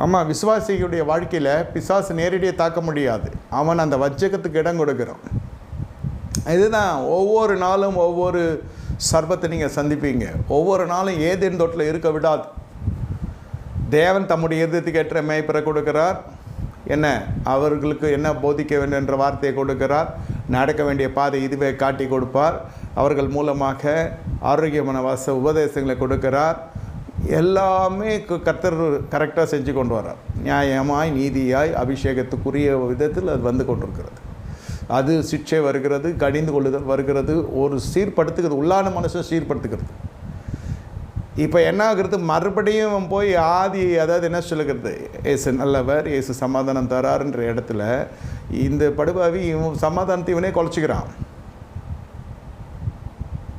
ஆமாம் விசுவாசிகளுடைய வாழ்க்கையில் பிசாசு நேரடியாக தாக்க முடியாது. அவன் அந்த வஞ்சகத்துக்கு இடம் கொடுக்குறான். இதுதான் ஒவ்வொரு நாளும் ஒவ்வொரு சர்பத்தை நீங்கள் சந்திப்பீங்க. ஒவ்வொரு நாளும் ஏதேன் தொட்டில் இருக்க விடாது. தேவன் தம்முடைய எதிர்த்துக்கு ஏற்ற மேய்ப்பரை கொடுக்கிறார். என்ன? அவர்களுக்கு என்ன போதிக்க வேண்டும் என்ற வார்த்தையை கொடுக்கிறார். நடக்க வேண்டிய பாதை இதுவே காட்டி கொடுப்பார். அவர்கள் மூலமாக ஆரோக்கியமான வாச உபதேசங்களை கொடுக்கிறார். எல்லாமே கத்தர் கர்த்தர் கரெக்டாக செஞ்சு கொண்டு வரார் நியாயமாய் நீதியாய் அபிஷேகத்துக்குரிய விதத்தில் அது வந்து கொண்டிருக்கிறது. அது சிக்ஷை வருகிறது கடிந்து கொள்ளுதல் வருகிறது ஒரு சீர்படுத்துகிறது உள்ளான மனசை சீர்படுத்துகிறது. இப்போ என்ன ஆகுறது? மறுபடியும் போய் ஆதி அதாவது என்ன சொல்லுகிறது? ஏசு நல்லவர் ஏசு சமாதானம் தராருன்ற இடத்துல இந்த படுபாவி இவன் சமாதானத்தை இவனே குலைச்சிக்கிறான்.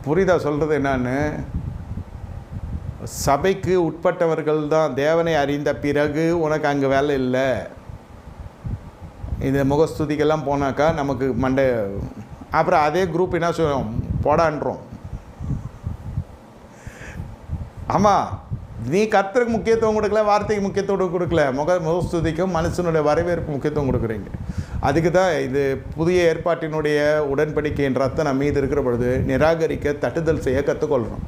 புரியுதா சொல்கிறது என்னான்னு? சபைக்கு உட்பட்டவர்கள் தான் தேவனை அறிந்த பிறகு உனக்கு அங்கே வேலை இல்லை. இந்த முகஸ்துதிக்கெல்லாம் போனாக்கா நமக்கு மண்டை அப்புறம் அதே குரூப் என்ன சொல்லுவோம் போடான்றோம். ஆமாம் நீ கர்த்தருக்கு முக்கியத்துவம் கொடுக்கல வார்த்தைக்கு முக்கியத்துவம் கொடுக்கல. முக முகஸ்துதிக்கும் மனுஷனுடைய வரவேற்பு முக்கியத்துவம் கொடுக்குறீங்க. அதுக்கு தான் இது புதிய ஏற்பாட்டினுடைய உடன்படிக்கையின் ரத்தம் நம்ம மீது இருக்கிற பொழுது நிராகரிக்க தட்டுதல் செய்ய கற்றுக்கொள்கிறோம்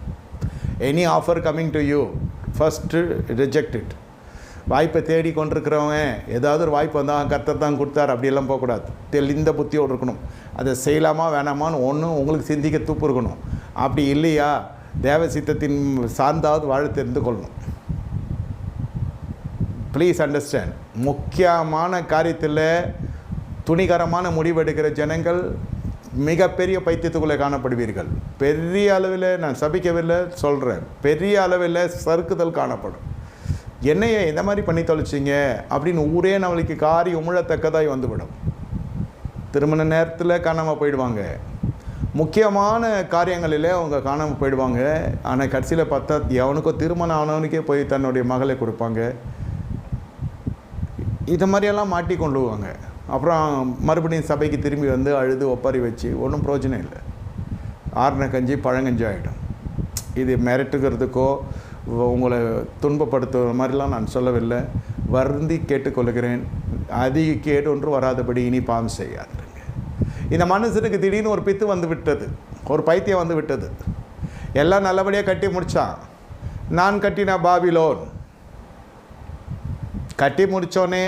any offer coming to you first reject it வாய்ப்பை தேடி கொண்டிருக்கிறவங்க ஏதாவது ஒரு வாய்ப்பு வந்தால் கர்த்தர் தான் கொடுத்தார் அப்படியெல்லாம் போகக்கூடாது. தெளிந்த புத்தியோடு இருக்கணும். அதை செய்யலாமா வேணாமான்னு ஒன்றும் உங்களுக்கு சிந்திக்க தூப்பு இருக்கணும். அப்படி இல்லையா? தேவ சித்தத்தின் சார்ந்தாவது வாழ தெரிந்து கொள்ளணும். ப்ளீஸ் அண்டர்ஸ்டாண்ட் முக்கியமான காரியத்தில் துணிகரமான முடிவெடுக்கிற ஜனங்கள் மிகப்பெரிய பைத்தியத்துக்குள்ளே காணப்படுவீர்கள். பெரிய அளவில் நான் சபிக்கவில்லை சொல்கிறேன் பெரிய அளவில் சறுக்குதல் காணப்படும். என்னையே இந்த மாதிரி பண்ணி தொலைச்சிங்க அப்படின்னு ஊரே நம்மளுக்கு காரி உமிழத்தக்கதாய் வந்துவிடும். திருமண நேரத்தில் காணாமல் போயிடுவாங்க. முக்கியமான காரியங்களில் அவங்க காணாமல் போயிடுவாங்க. ஆனால் கடைசியில் பார்த்தா எவனுக்கோ திருமணம் ஆனவனுக்கே போய் தன்னுடைய மகளை கொடுப்பாங்க. இது மாதிரியெல்லாம் மாட்டி கொண்டுவாங்க அப்புறம் மறுபடியும் சபைக்கு திரும்பி வந்து அழுது ஒப்பாரி வச்சு ஒன்றும் பிரயோஜனம் இல்லை. ஆறின கஞ்சி பழங்கஞ்சி ஆகிடும் இது மிரட்டுக்கிறதுக்கோ உங்களை துன்பப்படுத்துகிற மாதிரிலாம் நான் சொல்லவில்லை. வருந்தி கேட்டுக்கொள்கிறேன். அதிக கேடு ஒன்று வராதபடி இனி பாவம் செய்யாதுங்க. இந்த மனுஷனுக்கு திடீர்னு ஒரு பித்து வந்து விட்டது. ஒரு பைத்தியம் வந்து விட்டது. எல்லாம் நல்லபடியாக கட்டி முடித்தான் நான் கட்டின பாபிலோன். கட்டி முடித்தோடனே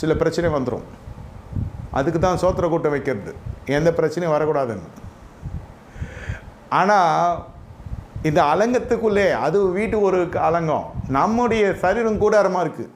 சில பிரச்சனை வந்துடும் அதுக்கு தான் சோத்திர கூட்டம் வைக்கிறது. எந்த பிரச்சனையும் வரக்கூடாதுன்னு. ஆனால் இந்த அலங்கத்துக்குள்ளே அது வீட்டு ஒரு அலங்கம். நம்முடைய சரீரம் கூடாரமாக இருக்குது